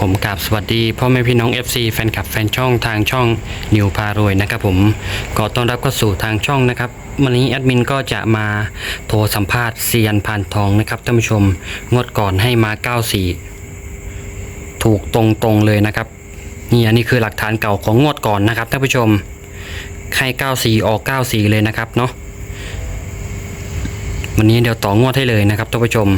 ผมกับสวัสดีพ่อแม่พี่น้อง FC แฟนคลับแฟนช่องทางช่องนิวพารวยนะครับผมก็ต้อนรับเข้าสู่ทางช่องนะครับวันนี้แอดมินก็จะมาโทรสัมภาษณ์เซียนพานทองนะครับท่านผู้ชมงวดก่อนให้มา 94 ถูกตรงๆเลยนะครับนี่อันนี้คือหลักฐานเก่าของงวดก่อนนะครับท่านผู้ชมให้94ออก94 เลยนะครับเนาะ วันนี้เดี๋ยวต่องวดให้เลยนะครับท่านผู้ชม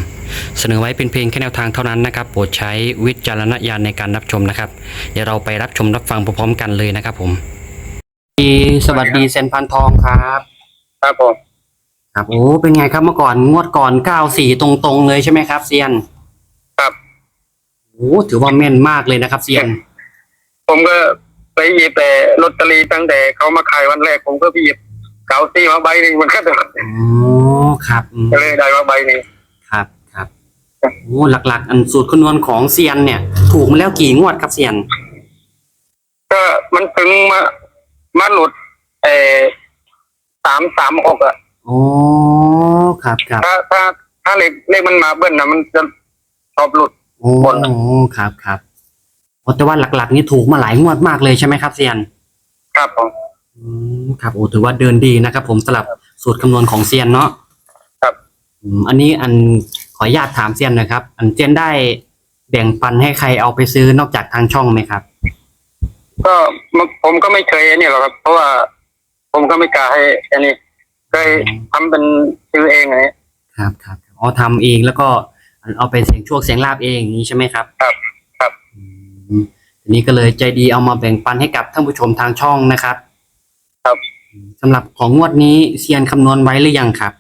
เสนอไว้เป็นเพียงแค่แนวทางเท่านั้นนะครับโปรดใช้วิจารณญาณในการรับชมนะครับ เดี๋ยวเราไปรับชมรับฟังพร้อมๆกันเลยนะครับผมสวัสดีเซนพันทองครับครับผมครับโอ้เป็นไงครับเมื่อก่อนงวดก่อน94ตรงๆเลยใช่ไหมครับเซียนครับโอ้ถือว่าแม่นมากเลยนะครับเซียน ผมก็ไปหยิบแต่ลอตเตอรี่ตั้งแต่เขามาขายวันแรกผมก็ไปหยิบ เก๋าซี่มาใบหนึ่งมันก็โดนโอ้ครับอืมก็เลยได้มาใบหนึ่งครับครับโอ้หลัก ๆ อันสูตรคำนวณของเซียนเนี่ย ถูกมาแล้วกี่งวดครับเซียนก็มันถึงมามาหลุดเออสามสามหกอะโอ้ครับครับถ้าถ้าถ้าเลขเลขมันมาเบิ้ลนะมันจะชอบหลุด โอ้บนครับครับโอ้แต่ว่าหลัก ๆ นี่ถูกมาหลายงวดมากเลยใช่ไหมครับเซียน ครับผม อืมครับโอ้ถือว่าเดินดีนะครับผมสลับสูตรคำนวณของเซียนเนาะครับ อืมอันนี้อันขออนุญาตถามเซียนหนะครับ อันเซียนได้แบ่งปันให้ใครเอาไปซื้อนอกจากทางช่องไหมครับ ก็มันผมก็ไม่เคยอันนี้หรอกครับ เพราะว่าผมก็ไม่กล้าให้อันนี้เคยทำเป็นซื้อเองอะไรเงี้ย ครับครับอ๋อทำเองแล้วก็เอาไปเสียงโชคเสียงลาบเองอย่างนี้ใช่ไหมครับครับครับ อืมทีนี้ก็เลยใจดีเอามาแบ่งปันให้กับท่านผู้ชมทางช่องนะครับ ครับอืมสำหรับของงวดนี้เซียนคำนวณไว้หรือยังครับ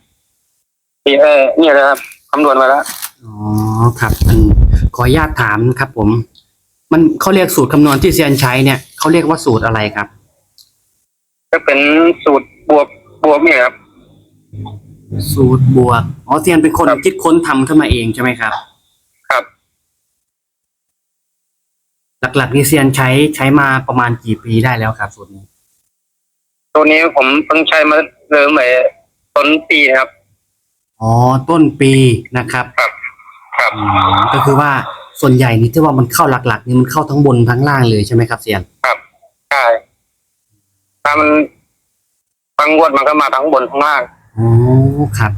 ที่เออเนี่ยนะครับคำนวณมาแล้วอ๋อครับอันขออนุญาตถามครับ ผม มันเขาเรียกสูตรคำนวณที่เซียนใช้เนี่ยเขาเรียกว่าสูตรอะไรครับ ก็เป็นสูตรบวกบวกเนี่ยครับ สูตรบวกอ๋อเซียนเป็นคนครับ คิดค้นทำขึ้นมาเองใช่ไหมครับ ครับ หลักๆนี่เซียนใช้ใช้มาประมาณกี่ปีได้แล้วครับสูตรนี้ ตัวนี้ผมเพิ่งใช้มาเริ่มใหม่ต้นปีนะครับ อ๋อต้นปีนะครับครับครับ อืมก็คือว่าส่วนใหญ่นี่ที่ว่ามันเข้าหลักๆนี่มันเข้าทั้งบนทั้งล่างเลยใช่ไหมครับเซียนครับใช่ถ้ามันทั้งงวดมันก็มาทั้งบนทั้งล่าง อ๋อครับ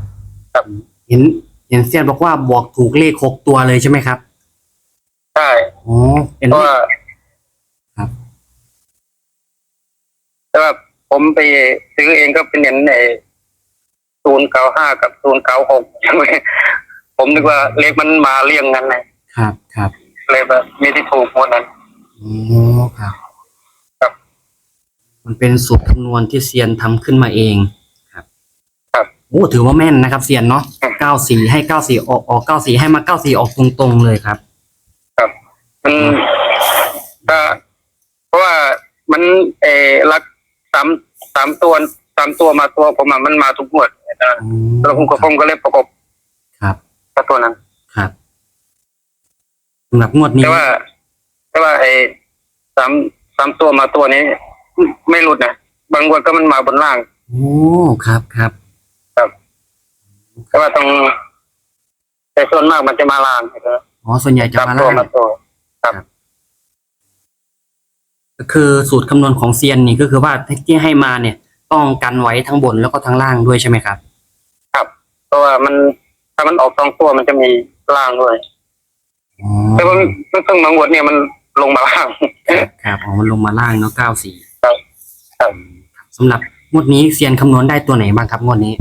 ครับ เห็นเห็นเซียนบอกว่าบอกถูกเลขหกตัวเลยใช่ไหมครับใช่อ๋อเป็นเพราะว่าครับ แต่ว่า ผมไปซื้อเองก็เป็นเห็นในศูนย์เก้าห้ากับศูนย์เก้าหกใช่ไหมผมนึกว่าเลขมันมาเรียงกันนะครับ ครับ เลยแบบมีที่ถูกหมดนั้นอ๋อครับ ครับ มันเป็นสูตรคำนวณที่เซียนทำขึ้นมาเอง ครับครับโอ้ถือว่าแม่นนะครับเซียนเนาะครับเก้าสี่ให้เก้าสี่ออกออกเก้าสี่ให้มาเก้าสี่ออกตรงๆเลยครับ ครับ มันก็เพราะว่ามันเออรัก สามสามตัวสามตัวมาตัวผมอะมันมาทุกงวดนะอ๋อแล้วผมก็ผมก็เลยประกบครับกับตัวนั้น ครับสำหรับงวดนี้แต่ว่า แต่ว่าไอ้สามสามตัวมาตัวนี้ไม่หลุดนะบางงวดก็มันมาบนล่าง โอ้ครับครับแต่ว่าตรงแต่ส่วนมากมันจะมาล่างนะครับอ๋อส่วนใหญ่จะสามมาตัวล่างมาตัว ก็คือสูตรคำนวณของเซียนนี่ก็คือว่าที่ให้มาเนี่ย ต้องกันไว้ทั้งบนแล้วก็ทั้งล่างด้วยใช่ไหมครับ ครับเพราะว่ามันถ้ามันออกสองตัวมันจะมีล่างด้วยอ๋อแต่ว่ามันเพิ่งมางวดเนี่ยมันลงมาล่างครับครับอ๋อมันลงมาล่างเนาะเก้าสี่ครับครับ สำหรับงวดนี้เซียนคำนวณได้ตัวไหนบ้างครับงวดนี้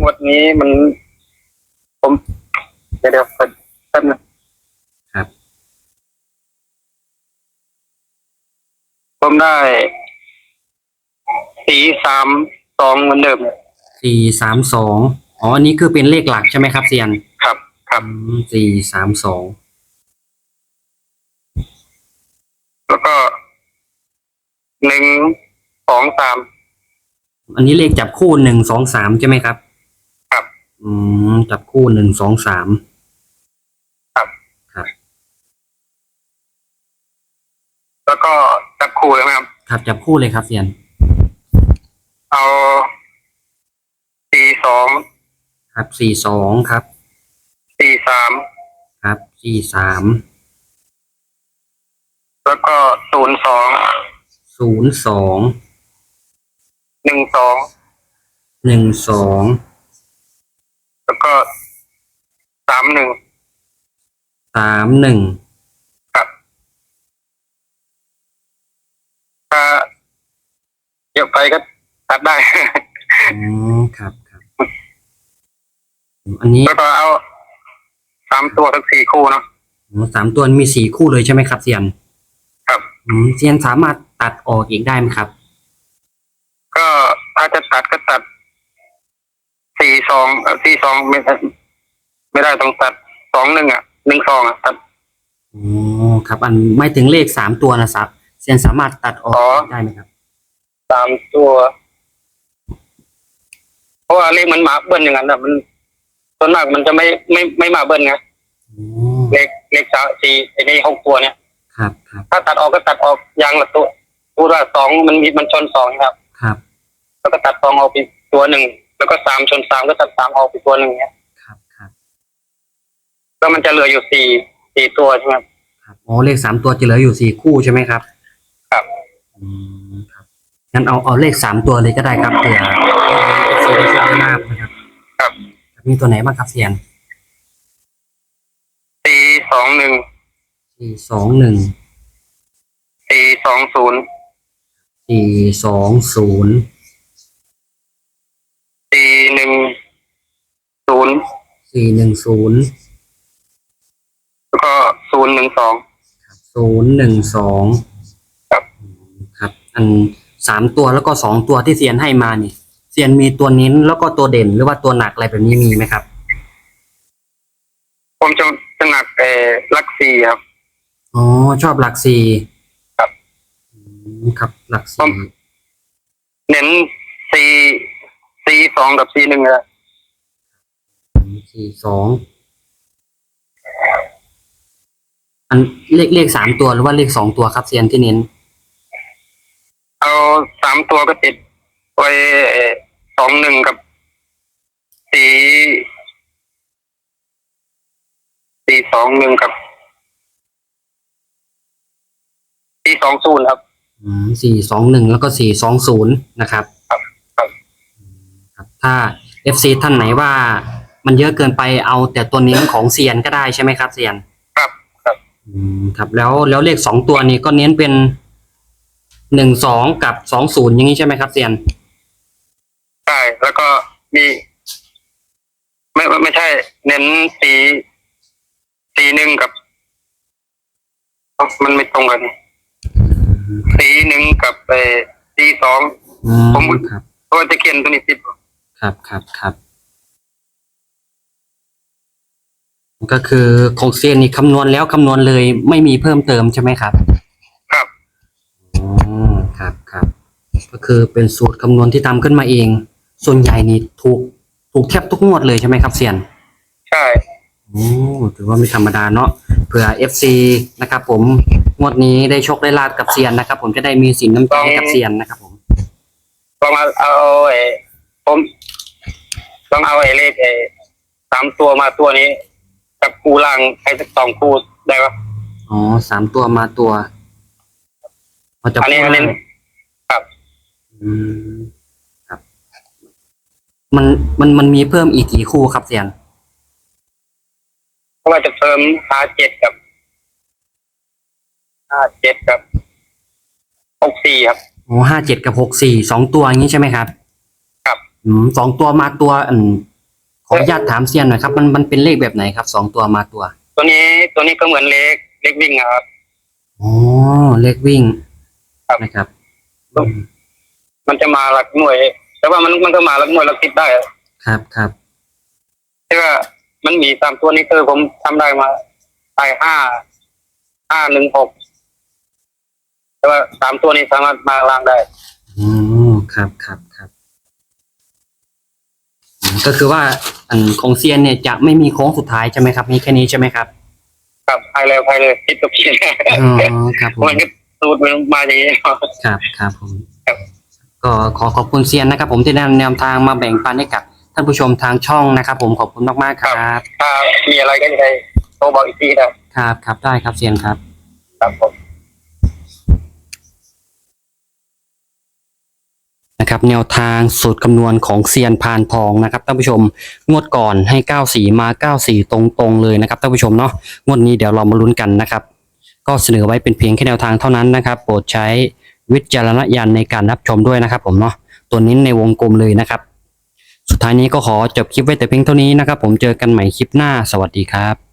งวดนี้มัน ผมเดี๋ยวเดี๋ยวแป๊บนึง ครับ ผมได้สีสามสองเหมือนเดิมสี่สามสองอ๋ออันนี้คือเป็นเลขหลักใช่ไหมครับเซียนครับ ครับสี่สามสองแล้วก็หนึ่งสองสามอันนี้เลขจับคู่หนึ่งสองสามใช่ไหมครับ ครับ อืมจับคู่หนึ่งสองสามแล้วก็จับ คู่เลยไหมครับ ครับจับคู่เลยครับเซียน เอาสี่สองครับสี่สองครับสี่สามครับสี่สามแล้วก็ศูนย์สองศูนย์สองหนึ่งสองหนึ่งสองแล้วก็สามหนึ่งสามหนึ่ง ครับถ้าเยอะ ไปก็ตัดได้ อ๋อครับครับอันนี้แล้วก็เอาสามตัวทั้งสี่คู่เนาะ อ๋อสามตัวมีสี่คู่เลยใช่ไหมครับเซียนครับ อืมเซียนสามารถตัดออกอีกได้ไหมครับ ก็ถ้าจะตัดก็ตัดสี่สองเอ่อสี่สองไม่ได้ไม่ได้ต้องตัดสองหนึ่งอะหนึ่งสองอะตัด อ๋อครับ อันไม่ถึงเลขสามตัวนะครับเซียนสามารถตัดออกอ๋อ ได้ไหมครับ สามตัว เพราะว่าเลขมันมาเบิ้ลอย่างนั้นอะมันส่วนมากมันจะไม่ไม่ไม่มาเบิ้ลไงอ๋อเลขเลขสามสี่ไอ้นี่หกตัวเนี่ย ครับครับถ้าตัดออกก็ตัดออกอยางละตัวตัวละสองมันมีมันชนสองครับ ครับแล้วก็ตัดสองออกไปตัวหนึ่งแล้วก็สามชนสามก็ตัดสามออกไปตัวหนึ่งเนี่ยครับครับแล้วมันจะเหลืออยู่สี่สี่ตัวใช่ไหมครับครับอ๋อเลขสามตัวจะเหลืออยู่สี่คู่ใช่ไหมครับ ครับอืมครับ งั้นเอาเอาเลขสามตัวเลยก็ได้ครับเผื่อเซียนได้โชคได้ลาบนะครับ ครับมีตัวไหนบ้างครับเซียนสี่สองหนึ่งสี่สองหนึ่งสี่สองศูนย์สี่สองศูนย์สี่หนึ่งศูนย์สี่หนึ่งศูนย์แล้วก็ศูนย์หนึ่งสองศูนย์หนึ่งสองครับ ครับ อัน สามตัวแล้วก็สองตัวที่เซียนให้มานี่เซียนมีตัวเน้นแล้วก็ตัวเด่นหรือว่าตัวหนักอะไรแบบนี้มีไหมครับ ผมจะจะหนักเออลักสี่ครับ อ๋อ ชอบหลักสี่ครับ อืมครับ หลักผสี่มเน้นสี่สี่สองกับสี่หนึ่งอะสี่สองอันเลขเลขสามตัวหรือว่าเลขสองตัวครับเซียนที่เน้น เอาสามตัวก็ติดไว้เอ่อสองหนึ่งกับสี่สี่สองหนึ่งกับสี่สองศูนย์ครับอืมสี่สองหนึ่งแล้วก็สี่สองศูนย์นะครับครับครับอืมครับถ้า FC ท่านไหนว่ามันเยอะเกินไปเอาแต่ตัวเน้นของเซียนก็ได้ใช่ไหมครับเซียน ครับครับ อืมครับแล้วแล้วเลขสองตัวนี้ก็เน้นเป็น หนึ่งสองกับสองศูนย์อย่างนี้ใช่ไหมครับเซียนใช่แล้วก็มีไม่ไม่ไม่ใช่ เน้นสีสีหนึ่งกับเอ้ามันไม่ตรงกัน สีหนึ่งกับเออสีสองอืมผมครับเพราะว่าจะเขียนตัวนี้ติดครับครับครับก็คือของเซียนนี่คำนวณแล้วคำนวณเลยไม่มีเพิ่มเติมใช่ไหมครับครับ คือเป็นสูตรคำนวณที่ทำขึ้นมาเอง ส่วนใหญ่นี่ถูกถูกแทบทุกงวดเลยใช่ไหมครับเซียนใช่โอ้ถือว่าไม่ธรรมดาเนาะเผื่อ FC นะครับผมงวดนี้ได้โชคได้ลาบกับเซียนนะครับ ผมจะได้มีสินน้ำใจให้กับเซียนนะครับ ผมลองเอาเอาไอ้ผมต้องเอาไอ้เลขไอ้สามตัวมาตัวนี้ กับคูล่างใครสักสองคูได้ปะอ๋อสามตัวมาตัวพอจะอันนี้พูดอันนี้ได้ครับ อืมครับ มันมันมันมีเพิ่มอีกกี่คู่ครับเซียนเพราะว่าจะเพิ่มห้าเจ็ดกับห้าเจ็ดกับหกสี่ครับ โอ้ห้าเจ็ดกับหกสี่สองตัวอย่างนี้ใช่ไหมครับ ครับ อืมสองตัวมาตัวอืมขออนุญาตถามเซียนหน่อยครับ มันมันเป็นเลขแบบไหนครับสองตัวมาตัวตัวนี้ตัวนี้ก็เหมือนเลขเลขวิ่งอะครับ อ๋อเลขวิ่งครับ นะครับครับอืม มันจะมาหลักหน่วย แต่ว่ามันมันก็มาหลักหน่วยหลักสิบได้อะครับครับที่ว่ามันมีสามตัวนี้คือผมทำได้มาไปห้าห้าหนึ่งหกแต่ว่าสามตัวนี้สามารถมาล่างได้อ๋อครับครับครับอืมก็คือว่าอันของเซียนเนี่ยจะไม่มีโค้งสุดท้ายใช่ไหมครับ มีแค่นี้ใช่ไหมครับ ครับไปเลยไปเลยคิดกับพี่อ๋อครับผมมันก็สูตรมันมาอย่างนี้ครับครับผมครับ็ขอขอบคุณเซียนนะครับ ผมที่แนำแนวทางมาแบ่งปันให้กับท่านผู้ชมทางช่องนะครับ ผมขอบคุณมากมากครับครับมีอะไรก็ยังไงโทรบอกอีกทีนะครับครับได้ครับเซียนครับครับผมนะครับแนวทางสูตรคำนวณของเซียนพานทองนะครับท่านผู้ชมงวดก่อนให้ 94 มา 94 ตรงๆเลยนะครับท่านผู้ชมเนาะงวดนี้เดี๋ยวเรามาลุ้นกันนะครับ ก็เสนอไว้เป็นเพียงแค่แนวทางเท่านั้นนะครับ โปรดใช้ วิจารณญาณในการรับชมด้วยนะครับ ผมเนาะตัวนี้ในวงกลมเลยนะครับ สุดท้ายนี้ก็ขอจบคลิปไว้แต่เพียงเท่านี้นะครับ ผมเจอกันใหม่คลิปหน้าสวัสดีครับ